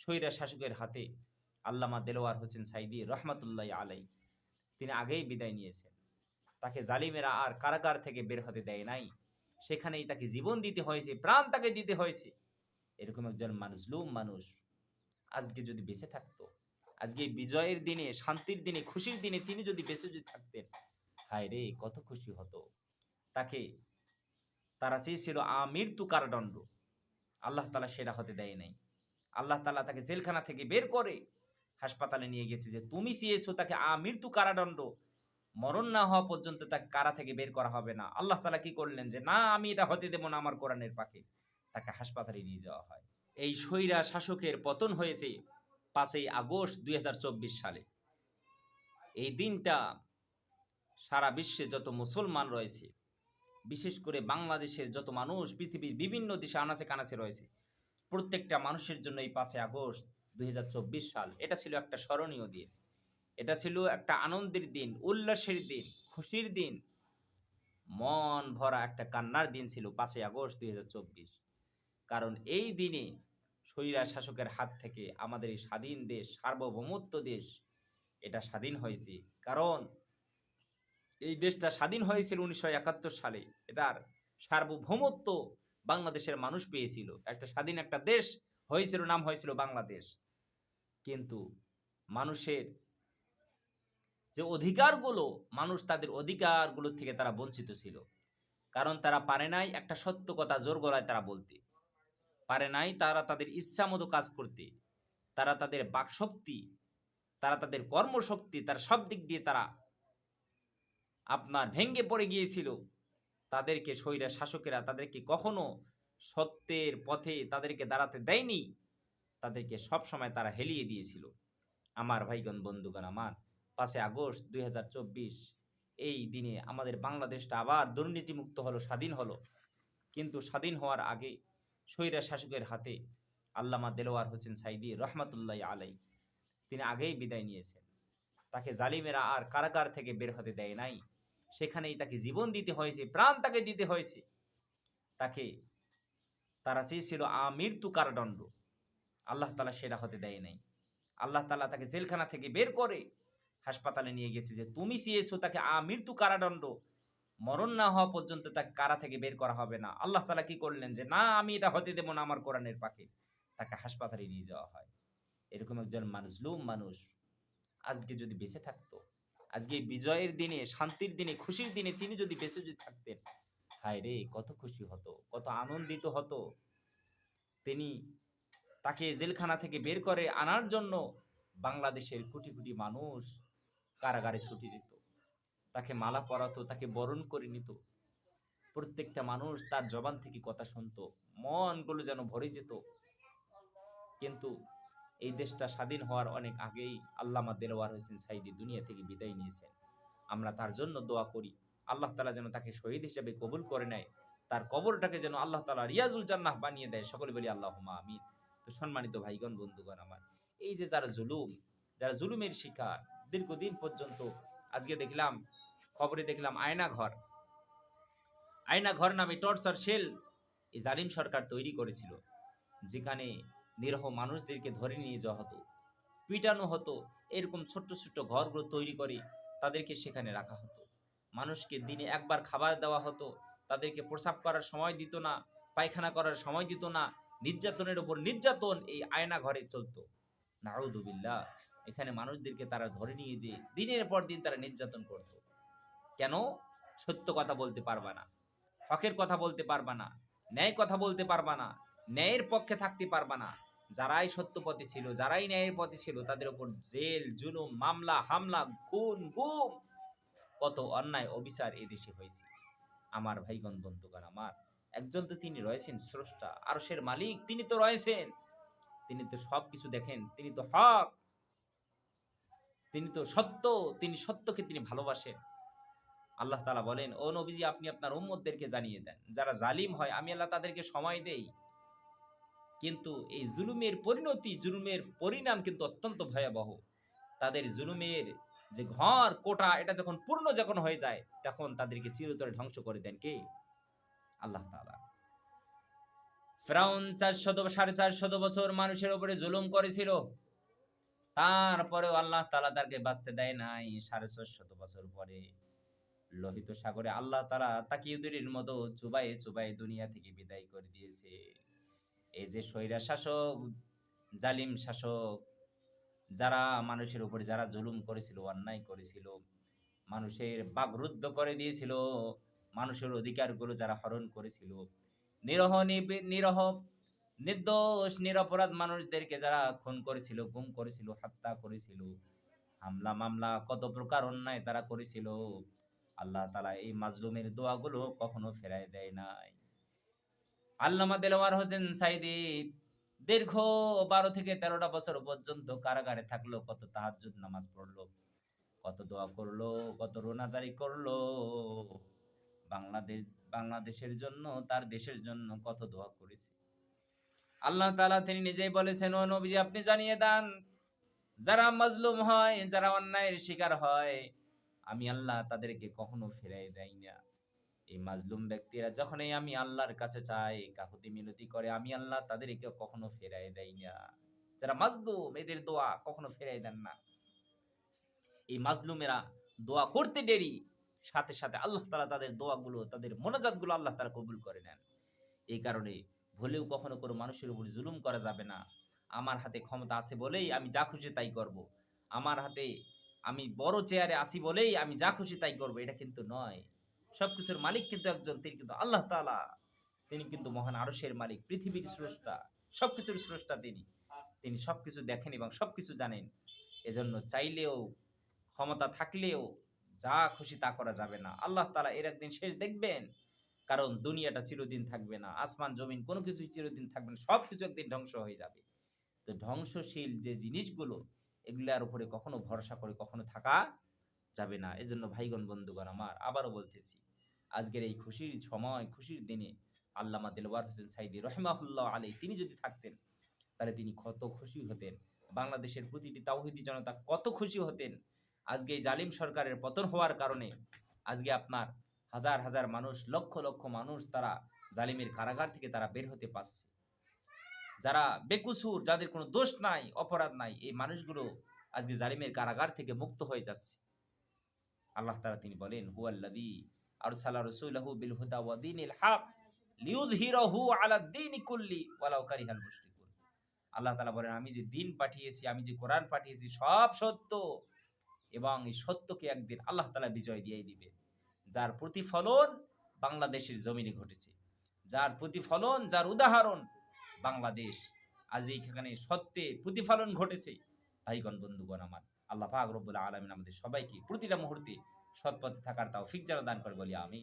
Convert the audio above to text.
স্বৈরা শাসকের হাতে আল্লামা দেলোয়ার হোসেন সাইদি রহমাতুল্লাহ আলাই তিনি আগেই বিদায় নিয়েছেন। তাকে জালিমেরা আর কারাগার থেকে বের হতে দেয় নাই। সেখানেই তাকে জীবন দিতে হয়েছে, প্রাণ তাকে দিতে হয়েছে। এরকম একজন মাজলুম মানুষ আজকে যদি বেঁচে থাকতো, আজকে বিজয়ের দিনে, শান্তির দিনে, খুশির দিনে তিনি যদি বেঁচে যদি থাকতেন, হায় রে, কত খুশি হতো। তাকে তারা চেয়েছিল আমৃত্যু কারাদণ্ড আল্লাহ তালা সেটা হতে দেয় নাই। আল্লাহ তালা তাকে জেলখানা থেকে বের করে হাসপাতালে নিয়ে গেছে যে তুমি চেয়েছো তাকে আমৃত্যু কারাদণ্ড, মরণ না হওয়া পর্যন্ত তাকে কারা থেকে বের করা হবে না। আল্লাহ তালা কি করলেন যে, না, আমি এটা হতে দেবো না আমার কোরআনের পাখি তাকে হাসপাতালে নিয়ে যাওয়া হয়। এই স্বৈরা শাসকের পতন হয়েছে পাঁচই আগস্ট দুই হাজার চব্বিশ সালে। এই দিনটা সারা বিশ্বে যত মুসলমান রয়েছে, বিশেষ করে বাংলাদেশের যত মানুষ, পৃথিবীর বিভিন্ন দেশে আনাচে কানাচে রয়েছে প্রত্যেকটা মানুষের জন্য এই পাঁচই আগস্ট দুই হাজার চব্বিশ সাল। এটা ছিল একটা স্মরণীয় দিন। এটা ছিল একটা আনন্দের দিন, উল্লাসের দিন, খুশির দিন। মন ভরা একটা কান্নার দিন ছিল পাঁচই আগস্ট দুই হাজার চব্বিশ। কারণ এই দিনে স্বৈরা শাসকের হাত থেকে আমাদের এই স্বাধীন দেশ, সার্বভৌমত্ব দেশ, এটা স্বাধীন হয়েছে। কারণ এই দেশটা স্বাধীন হয়েছিল উনিশশো একাত্তর সালে। এটার সার্বভৌমত্ব বাংলাদেশের মানুষ পেয়েছিল। একটা স্বাধীন একটা দেশ হয়েছিল, নাম হয়েছিল বাংলাদেশ। কিন্তু মানুষের যে অধিকারগুলো, মানুষ তাদের অধিকারগুলো থেকে তারা বঞ্চিত ছিল। কারণ তারা পারে নাই একটা সত্য কথা জোর গলায় তারা বলতে। পারে নাই তারা তাদের ইচ্ছা মতো কাজ করতে। তারা তাদের বাকশক্তি, তারা তাদের কর্মশক্তি, তার সব দিক দিয়ে তারা আপনার ভেঙ্গে পড়ে গিয়েছিল। তাদেরকে স্বৈরা শাসকেরা তাদেরকে কখনো সত্যের পথে তাদেরকে দাঁড়াতে দেয়নি, তাদেরকে সব সময় তারা হেলিয়ে দিয়েছিল। আমার ভাইগণ, বন্ধুগণ, আমার পাঁচে আগস্ট দুই হাজার চব্বিশ, এই দিনে আমাদের বাংলাদেশটা আবার দুর্নীতিমুক্ত হলো, স্বাধীন হলো। কিন্তু স্বাধীন হওয়ার আগে স্বৈরা শাসকের হাতে আল্লামা দেলোয়ার হোসেন সাইদি রহমাতুল্লাহ আলাই তিনি আগেই বিদায় নিয়েছেন। তাকে জালিমেরা আর কারাগার থেকে বের হতে দেয় নাই। সেখানেই তাকে জীবন দিতে হয়েছে, প্রাণ তাকে দিতে হয়েছে। তাকে, তারা চেয়েছিল আমৃত্যু কারাদণ্ড। আল্লাহ তালা সেটা হতে দেয় নাই। আল্লাহ তালা তাকে জেলখানা থেকে বের করে হাসপাতালে নিয়ে গেছে যে, তুমি চেয়েছো তাকে আমৃত্যু কারাদণ্ড। মরণ না হওয়া পর্যন্ত তাকে কারা থেকে বের করা হবে না? আল্লাহ তালা কি করলেন যে, না, আমি এটা হতে দেবো না আমার কোরআনের পাখি তাকে হাসপাতালে নিয়ে যাওয়া হয়। এরকম একজন মাজলুম মানুষ আজকে যদি বেঁচে থাকতো আজকে বিজয়ের দিনে, শান্তির দিনে, খুশির দিনে তিনি যদি বেঁচে যদি থাকতেন, হায় রে, কত খুশি হতো, কত আনন্দিত হতো। তিনি তাকে জেলখানা থেকে বের করে আনার জন্য বাংলাদেশের কোটি কোটি মানুষ কারাগারে ছুটে যেত। তাকে মালা পরাতো, তাকে বরণ করে নিত। প্রত্যেকটা মানুষ তার জবান থেকে কথা শুনতো মনগুলো যেন ভরে যেত। কিন্তু এই দেশটা স্বাধীন হওয়ার অনেক আগেই আল্লামা দেলোয়ার হোসেন সাইদি দুনিয়া থেকে বিদায় নিয়েছেন। আমরা তার জন্য দোয়া করি, আল্লাহ তালা যেন তাকে শহীদ হিসেবে কবুল করে নেয়, তার কবরটাকে যেন আল্লাহ তালা রিয়াজুল জান্নাহ বানিয়ে দেয়। সকলে বলি আল্লাহ আমিন। তো সম্মানিত ভাইগণ, বন্ধুগণ আমার, এই যে যারা জুলুম, যারা জুলুমের শিকার, দীর্ঘদিন পর্যন্ত আজকে দেখলাম, খবরে দেখলাম আয়না ঘর আয়না ঘর নামে টর্চার সেল এই জালিম সরকার তৈরি করেছিল, যেখানে নিরহ মানুষদেরকে ধরে নিয়ে যাওয়া হতো। পিটানো হতো, এরকম ছোট্ট ছোট্ট ঘরগুলো তৈরি করে তাদেরকে সেখানে রাখা হতো। মানুষকে দিনে একবার খাবার দেওয়া হতো, তাদেরকে প্রসাব করার সময় দিত না, পায়খানা করার সময় দিত না, নির্যাতনের উপর নির্যাতন এই আয়না ঘরে চলতো। নাউদুবিল্লাহ এখানে মানুষদেরকে তারা ধরে নিয়ে যে দিনের পর দিন তারা নির্যাতন করত। কেন? সত্য কথা বলতে পারবা না, হকের কথা বলতে পারবা না, ন্যায় কথা বলতে পারবা না, ন্যায়ের পক্ষে থাকতে পারবা না যারাই সত্য পথে ছিল, যারাই ন্যায়ের পথে ছিল, তাদের উপর জেল, জুলুম, মামলা, হামলা, খুন, গুম, কত অন্যায়, অবিচার এদেশে হয়েছে। আমার ভাইগণ, বন্ধুগণ আমার, একজন তো তিনি রয়েছেন স্রষ্টা, আরশের মালিক, তিনি তো রয়েছেন। তিনি তো সব কিছু দেখেন, তিনি তো হক, তিনি তো সত্য, তিনি সত্যকে তিনি ভালোবাসেন। আল্লাহ তালা বলেন, ও নবীজি, আপনি আপনার উম্মতদেরকে জানিয়ে দেন। যারা জালিম হয়, আমি আল্লাহ তাদেরকে সময় দেই। কিন্তু এই জুলুমের পরিণতি, জুলুমের পরিণাম কিন্তু অত্যন্ত ভয়াবহ। তাদের জুলুমের যে ঘর কোটা এটা যখন পূর্ণ যখন হয়ে যায়, তখন তাদেরকে চিরতরে ধ্বংস করে দেন কে? আল্লাহ তাআলা। ফেরাউন চার শত সাড়ে চার শত বছর মানুষের উপরে জুলুম করেছিল। তারপরেও আল্লাহ তালা তাকে বাঁচতে দেয় নাই সাড়ে ছয় শত বছর পরে। লোহিত সাগরে আল্লাহ তালা তাকে মতো চুবাই চুবাই দুনিয়া থেকে বিদায় করে দিয়েছে। এই যে স্বৈরা শাসক, জালিম শাসক, যারা মানুষের উপরে যারা জুলুম করেছিল, অন্যায় করেছিল, মানুষের বাগরুদ্ধ করে দিয়েছিল, মানুষের অধিকারগুলো যারা হরণ করেছিল, নিরহ নিরহ, নির্দোষ, নিরপরাধ মানুষদেরকে যারা খুন করেছিল, গুম করেছিল, হত্যা করেছিল, হামলা মামলা কত প্রকার অন্যায় তারা করেছিল, আল্লাহ তালা এই মাজলুমের দোয়াগুলো কখনো ফেরায় দেয় নাই। আল্লামা দেলোয়ার হোসেন সাইদি দীর্ঘ বারো থেকে তেরোটা বছর পর্যন্ত কারাগারে থাকল, কত তাহাজ্জুদ নামাজ পড়ল, কত দোয়া করল, কত রোনাজারি করল। বাংলাদেশ, বাংলাদেশের জন্য, তার দেশের জন্য কত দোয়া করেছে। আল্লাহ তালা তিনি নিজেই বলেছেন, ও নবীজি, আপনি জানিয়ে দেন, যারা মজলুম হয়, যারা অন্যায়ের শিকার হয়, আমি আল্লাহ তাদেরকে কখনো ফিরাই দেই না। এই মাজলুম ব্যক্তিরা যখনই আমি আল্লাহর কাছে চাই কাকুতি মিনতি করে, আমি আল্লাহ তাদেরকে কখনো ফেরাই দেই না। যারা মাজলুম, এদের দোয়া কখনো ফেরাই দেন না। এই মাজলুমেরা দোয়া করতে দেরি, সাথে সাথে আল্লাহ তালা তাদের দোয়াগুলো, তাদের মোনাজাতগুলো আল্লাহ তারা কবুল করে নেন। এই কারণে ভুলেও কখনো কোনো মানুষের উপর জুলুম করা যাবে না। আমার হাতে ক্ষমতা আছে বলেই আমি যা খুশি তাই করব। আমার হাতে আমি বড় চেয়ারে আসি বলেই আমি যা খুশি তাই করব, এটা কিন্তু নয়। সবকিছুর মালিক কিন্তু একজন, তিনি কিন্তু আল্লাহ তালা তিনি কিন্তু মহান আরশের মালিক, পৃথিবীর স্রষ্টা, সবকিছুর স্রষ্টা তিনি। তিনি সবকিছু দেখেন এবং সবকিছু জানেন। এজন্য চাইলেও, ক্ষমতা থাকলেও যা খুশি তা করা যাবে না। আল্লাহ তাআলা এর একদিন শেষ দেখবেন, কারণ দুনিয়াটা চিরদিন থাকবে না, আসমান, জমিন, কোনো কিছুই চিরদিন থাকবে না সব কিছু একদিন ধ্বংস হয়ে যাবে। তো ধ্বংসশীল যে জিনিসগুলো, এগুলার উপরে কখনো ভরসা করে কখনো থাকা যাবে না। এজন্য ভাইগণ, বন্ধুগণ আমার, আবারও বলতেছি, আজকের এই খুশির সময়, খুশির দিনে আল্লামা দিলওয়ার হোসেন সাইদি রহমাহুল্লাহ আলী তিনি যদি থাকতেন, তাহলে তিনি কত খুশি হতেন। বাংলাদেশের প্রতিটি তাওহিদি জনতা কত খুশি হতেন। আজকে এই জালিম সরকারের পতন হওয়ার কারণে, আজকে আপনার হাজার হাজার মানুষ, লক্ষ লক্ষ মানুষ তারা জালিমের কারাগার থেকে তারা বের হতে পারছে। যারা বেকুসুর, যাদের কোনো দোষ নাই, অপরাধ নাই, এই মানুষগুলো আজকে জালিমের কারাগার থেকে মুক্ত হয়ে যাচ্ছে। আল্লাহ তাআলা তিনি বলেন, হুয়াল্লাযী আরসালা রাসূলাহু বিল হুদা ওয়া দীনিল হক লিইয়ুযহিরাহু আলা দ্বীনি কুল্লি ওয়ালাউ কারিহাল মুশরিকুন। আল্লাহ তাআলা বলেন, আমি যে দিন পাঠিয়েছি, আমি যে কোরআন পাঠিয়েছি, সব সত্য এবং এই সত্যকে একদিন আল্লাহ তাআলা বিজয় দিয়ে দিবে যার প্রতিফলন বাংলাদেশের জমিনে ঘটেছে, যার প্রতিফলন, যার উদাহরণ বাংলাদেশ। আজ এইখানে সত্যে প্রতিফলন ঘটেছে। ভাইগণ বন্ধুগণ আমার আল্লাহ পাক আলামিন আমাদের সবাইকে প্রতিটা মুহূর্তে সৎপথে থাকার তাও ফিক দান করে বলি আমি